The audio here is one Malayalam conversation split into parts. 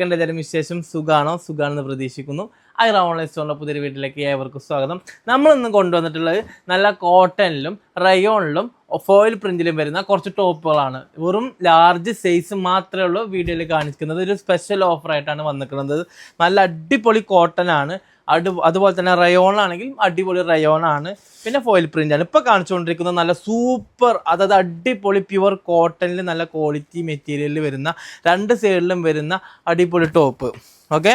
കണ്ട എല്ലാവരും വിശേഷം സുഖാണോ? സുഖാണെന്ന് പ്രതീക്ഷിക്കുന്നു. ഐറ ഓൺലൈൻ സ്റ്റോറിന്റെ പുതിയൊരു വീട്ടിലേക്ക് ഏവർക്കും സ്വാഗതം. നമ്മൾ ഇന്ന് കൊണ്ടുവന്നിട്ടുള്ളത് നല്ല കോട്ടണിലും റയോണിലും ഫോയിൽ പ്രിന്റിലും വരുന്ന കുറച്ച് ടോപ്പുകളാണ് വെറും ലാർജ് സൈസ് മാത്രമേ ഉള്ളൂ വീഡിയോയിൽ കാണിക്കുന്നത്. ഒരു സ്പെഷ്യൽ ഓഫറായിട്ടാണ് വന്നിരിക്കുന്നത് നല്ല അടിപൊളി കോട്ടൺ ആണ്. അടി അതുപോലെ തന്നെ റയോൺ ആണെങ്കിൽ അടിപൊളി റയോൺ ആണ്. പിന്നെ ഫോയിൽ പ്രിന്റ് ആണ്. ഇപ്പൊ കാണിച്ചുകൊണ്ടിരിക്കുന്നത് നല്ല സൂപ്പർ അതായത് അടിപൊളി പ്യുവർ കോട്ടണിൽ നല്ല ക്വാളിറ്റി മെറ്റീരിയലിൽ വരുന്ന രണ്ട് സൈഡിലും വരുന്ന അടിപൊളി ടോപ്പ് ഓക്കെ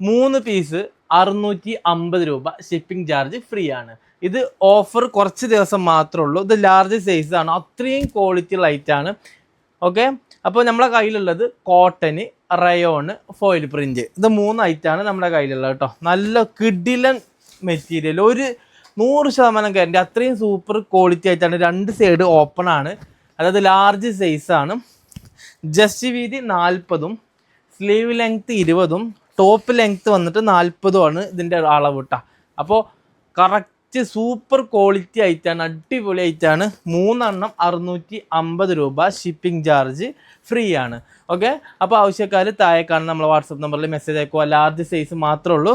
മൂന്ന് പീസ് അറുന്നൂറ്റി അമ്പത് രൂപ ഷിപ്പിംഗ് ചാർജ് ഫ്രീ ആണ്. ഇത് ഓഫർ കുറച്ച് ദിവസം മാത്രമേ ഉള്ളൂ. ഇത് ലാർജ് സൈസ് ആണ്. അത്രയും ക്വാളിറ്റി ലൈറ്റ് ആണ്. ഓക്കെ അപ്പോൾ നമ്മളെ കയ്യിലുള്ളത് കോട്ടന് റയോണ് ഫോയിൽ പ്രിന്റ് ഇത് മൂന്ന് ഐറ്റാണ് നമ്മുടെ കയ്യിലുള്ളത് കേട്ടോ. നല്ല കിഡിലൻ മെറ്റീരിയൽ ഒരു നൂറ് ശതമാനം ഗ്യാരണ്ടി അത്രയും സൂപ്പർ ക്വാളിറ്റി ആയിട്ടാണ് രണ്ട് സൈഡ് ഓപ്പൺ ആണ്. അതായത് ലാർജ് സൈസാണ് ജസ്റ്റ് വീതി നാൽപ്പതും സ്ലീവ് ലെങ്ത് ഇരുപതും ടോപ്പ് ലെങ്ത് വന്നിട്ട് നാൽപ്പതുമാണ് ഇതിന്റെ അളവ് കേട്ടോ. അപ്പോൾ കറക്റ്റ് സൂപ്പർ ക്വാളിറ്റി ആയിട്ടാണ് അടിപൊളി ആയിട്ടാണ് മൂന്നെണ്ണം അറുന്നൂറ്റി അമ്പത് രൂപ ഷിപ്പിംഗ് ചാർജ് ഫ്രീ ആണ്. ഓക്കെ അപ്പോൾ ആവശ്യക്കാർ താഴെ കാണുന്ന നമ്മളെ വാട്സപ്പ് നമ്പറിൽ മെസ്സേജ് അയക്കുക ലാർജ് സൈസ് മാത്രമേ ഉള്ളൂ.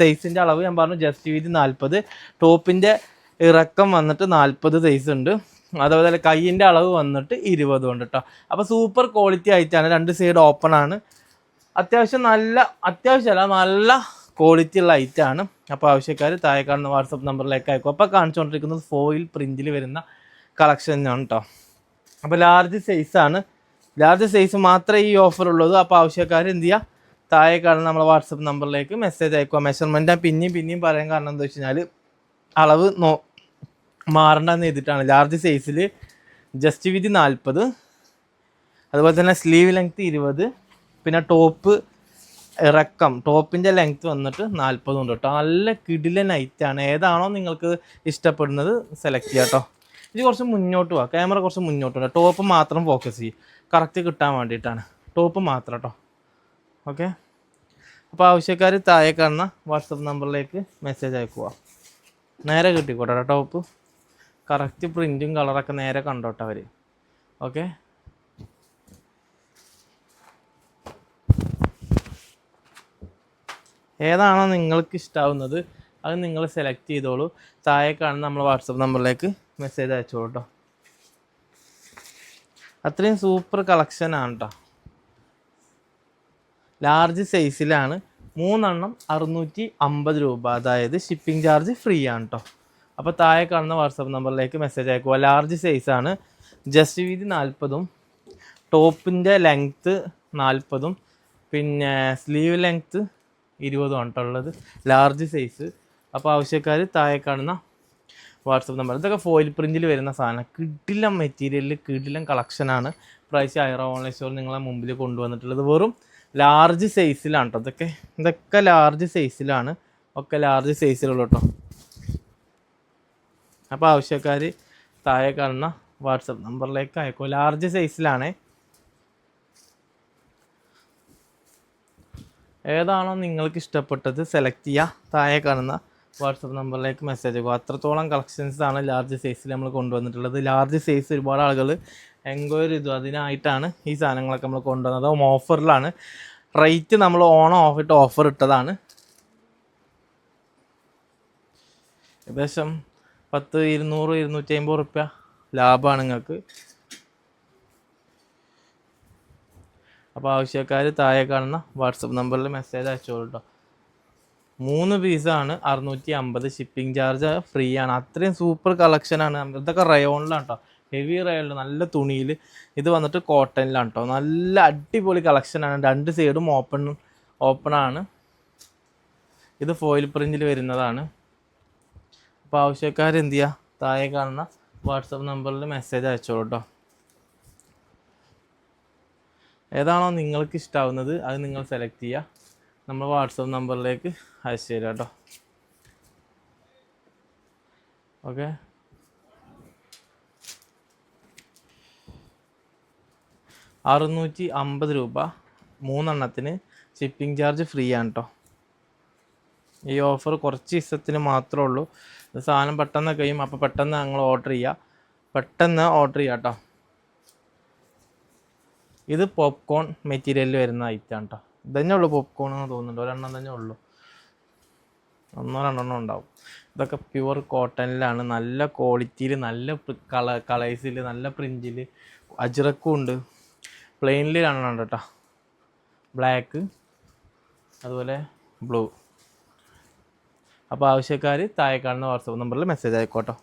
സൈസിന്റെ അളവ് ഞാൻ പറഞ്ഞു ജസ്റ്റ് വീതി നാൽപ്പത് ടോപ്പിന്റെ ഇറക്കം വന്നിട്ട് നാൽപ്പത് സൈസ് ഉണ്ട്. അതുപോലെ കയ്യിന്റെ അളവ് വന്നിട്ട് ഇരുപതും ഉണ്ട് കേട്ടോ അപ്പോൾ സൂപ്പർ ക്വാളിറ്റി ആയിട്ടാണ് രണ്ട് സൈഡ് ഓപ്പൺ ആണ്. അത്യാവശ്യം നല്ല അത്യാവശ്യമല്ല നല്ല ക്വാളിറ്റി ഉള്ള അപ്പോൾ ആവശ്യക്കാർ താഴെ കാണുന്ന വാട്സപ്പ് നമ്പറിലേക്ക് അയക്കും. അപ്പോൾ കാണിച്ചുകൊണ്ടിരിക്കുന്നത് ഫോയിൽ പ്രിന്റിൽ വരുന്ന കളക്ഷനാണ് കേട്ടോ അപ്പോൾ ലാർജ് സൈസാണ് ലാർജ് സൈസ് മാത്രമേ ഈ ഓഫർ ഉള്ളൂ. അപ്പോൾ ആവശ്യക്കാർ എന്ത് ചെയ്യുക താഴെ കാണുന്ന നമ്മളെ വാട്സപ്പ് നമ്പറിലേക്ക് മെസ്സേജ് അയക്കുക മെഷർമെന്റ് പിന്നെയും പിന്നെയും പറയാൻ കാരണം എന്താ വെച്ച് കഴിഞ്ഞാൽ അളവ് നോ മാറണ്ടെന്ന് ചെയ്തിട്ടാണ് ലാർജ് സൈസിൽ ജസ്റ്റ് വിധി നാൽപ്പത് അതുപോലെ തന്നെ സ്ലീവ് ലെങ്ത് ഇരുപത്. പിന്നെ ടോപ്പ് ഇറക്കം ടോപ്പിന്റെ ലെങ്ത് വന്നിട്ട് നാൽപ്പതും ഉണ്ട് കേട്ടോ നല്ല കിടിലൻ ആണ്. ഏതാണോ നിങ്ങൾക്ക് ഇഷ്ടപ്പെടുന്നത് സെലക്ട് ചെയ്യാം കേട്ടോ ഇത് കുറച്ച് മുന്നോട്ട് പോവാം. ക്യാമറ കുറച്ച് മുന്നോട്ട് പോകാം ടോപ്പ് മാത്രം ഫോക്കസ് ചെയ്യും. കറക്റ്റ് കിട്ടാൻ വേണ്ടിയിട്ടാണ്. ടോപ്പ് മാത്രം കേട്ടോ ഓക്കെ അപ്പോൾ ആവശ്യക്കാർ താഴെ കാണുന്ന വാട്സപ്പ് നമ്പറിലേക്ക് മെസ്സേജ് അയക്കുക നേരെ കിട്ടിക്കോട്ടെ കേട്ടോ ടോപ്പ് കറക്റ്റ് പ്രിന്റും കളറൊക്കെ നേരെ കണ്ടോട്ടെ അവർ ഓക്കെ ഏതാണോ നിങ്ങൾക്ക് ഇഷ്ടാവുന്നത് അത് നിങ്ങൾ സെലക്ട് ചെയ്തോളൂ. താഴെ കാണുന്ന നമ്മൾ വാട്സപ്പ് നമ്പറിലേക്ക് മെസ്സേജ് അയച്ചോളൂ കേട്ടോ അത്രയും സൂപ്പർ കളക്ഷനാണ് കേട്ടോ ലാർജ് സൈസിലാണ് മൂന്നെണ്ണം അറുന്നൂറ്റി അമ്പത് രൂപ. അതായത് ഷിപ്പിംഗ് ചാർജ് ഫ്രീ ആണ് കേട്ടോ അപ്പോൾ താഴെ കാണുന്ന വാട്സപ്പ് നമ്പറിലേക്ക് മെസ്സേജ് അയക്കുക. ലാർജ് സൈസാണ് ജസ്റ്റ് വീതി നാൽപ്പതും ടോപ്പിന്റെ ലെങ്ത്ത് നാൽപ്പതും പിന്നെ സ്ലീവ് ലെങ്ത്ത് ഇരുപതും ആണ്ടുള്ളത് ലാർജ് സൈസ് അപ്പോൾ ആവശ്യക്കാർ താഴെ കാണുന്ന വാട്സപ്പ് നമ്പർ ഇതൊക്കെ ഫോയിൽ പ്രിന്റിൽ വരുന്ന സാധനം. കിടിലം മെറ്റീരിയലിൽ കിടിലം കളക്ഷനാണ് പ്രൈസ് ഐറ ഓൺലൈൻ സ്റ്റോർ നിങ്ങളെ മുമ്പിൽ കൊണ്ടുവന്നിട്ടുള്ളത്. വെറും ലാർജ് സൈസിലാണ് കേട്ടോ ഇതൊക്കെ ഇതൊക്കെ ലാർജ് സൈസിലാണ് ഒക്കെ ലാർജ് സൈസിലുള്ള കേട്ടോ അപ്പോൾ ആവശ്യക്കാർ താഴെ കാണുന്ന വാട്സപ്പ് നമ്പറിലേക്ക് അയക്കും. ലാർജ് സൈസിലാണേ ഏതാണോ നിങ്ങൾക്ക് ഇഷ്ടപ്പെട്ടത് സെലക്ട് ചെയ്യുക താഴെ കാണുന്ന വാട്സപ്പ് നമ്പറിലേക്ക് മെസ്സേജ് അയക്കുക അത്രത്തോളം കളക്ഷൻസ് ആണ് ലാർജ് സൈസിൽ നമ്മൾ കൊണ്ടുവന്നിട്ടുള്ളത്. ലാർജ് സൈസ് ഒരുപാട് ആളുകൾ എൻക്വയറി ചെയ്തു. അതിനായിട്ടാണ് ഈ സാധനങ്ങളൊക്കെ നമ്മൾ കൊണ്ടുവന്നത്. ഓഫറിലാണ് റേറ്റ് നമ്മൾ ഓണം ഓഫ് ഇട്ട് ഓഫർ ഇട്ടതാണ്. ഏകദേശം പത്ത് ഇരുന്നൂറ് ഇരുന്നൂറ്റി അമ്പത് റുപ്യ ലാഭമാണ് നിങ്ങൾക്ക്. അപ്പോൾ ആവശ്യക്കാർ താഴെ കാണുന്ന വാട്സപ്പ് നമ്പറിൽ മെസ്സേജ് അയച്ചോളൂ കേട്ടോ മൂന്ന് പീസാണ് അറുന്നൂറ്റി അമ്പത് ഷിപ്പിംഗ് ചാർജ് ഫ്രീ ആണ്. അത്രയും സൂപ്പർ കളക്ഷനാണ് ഇതൊക്കെ റയോണിലാണ് കേട്ടോ ഹെവി റയോണിൽ നല്ല തുണിയിൽ ഇത് വന്നിട്ട് കോട്ടണിലാണ് കേട്ടോ നല്ല അടിപൊളി കളക്ഷനാണ് രണ്ട് സൈഡും ഓപ്പൺ ഓപ്പൺ ആണ്. ഇത് ഫോയിൽ പ്രിന്റിൽ വരുന്നതാണ്. അപ്പോൾ ആവശ്യക്കാർ എന്ത് ചെയ്യുക താഴെ കാണുന്ന വാട്സപ്പ് നമ്പറിൽ മെസ്സേജ് അയച്ചോളൂ കേട്ടോ ഏതാണോ നിങ്ങൾക്ക് ഇഷ്ടാവുന്നത് അത് നിങ്ങൾ സെലക്ട് ചെയ്യുക. നമ്മൾ വാട്സപ്പ് നമ്പറിലേക്ക് അയച്ചു തരാം കേട്ടോ. ഓക്കെ അറുന്നൂറ്റി അമ്പത് രൂപ മൂന്നെണ്ണത്തിന് ഷിപ്പിംഗ് ചാർജ് ഫ്രീ ആണ് കേട്ടോ ഈ ഓഫർ കുറച്ച് ദിവസത്തിന് മാത്രമേ ഉള്ളൂ. സാധനം പെട്ടെന്ന് കഴിയും. അപ്പോൾ പെട്ടെന്ന് ഞങ്ങൾ ഓർഡർ ചെയ്യുക പെട്ടെന്ന് ഓർഡർ ചെയ്യാം കേട്ടോ ഇത് പോപ്കോൺ മെറ്റീരിയലിൽ വരുന്ന ഐറ്റം കേട്ടോ ഇതന്നെ ഉള്ളു പോപ്കോൺ എന്ന് തോന്നുന്നുണ്ട്. ഒരെണ്ണം തന്നെ ഉള്ളൂ. ഒന്നോ രണ്ടെണ്ണം ഉണ്ടാവും. ഇതൊക്കെ പ്യുവർ കോട്ടണിലാണ് നല്ല ക്വാളിറ്റിയിൽ നല്ല കള കളേഴ്സിൽ നല്ല പ്രിന്റിൽ അജിറക്കും ഉണ്ട്. പ്ലെയിനിൽ രണ്ടെണ്ണം കേട്ടോ ബ്ലാക്ക് അതുപോലെ ബ്ലൂ അപ്പോൾ ആവശ്യക്കാർ താഴെ കാണുന്ന വാട്സപ്പ് നമ്പറിൽ മെസ്സേജ് ആയിക്കോട്ടോ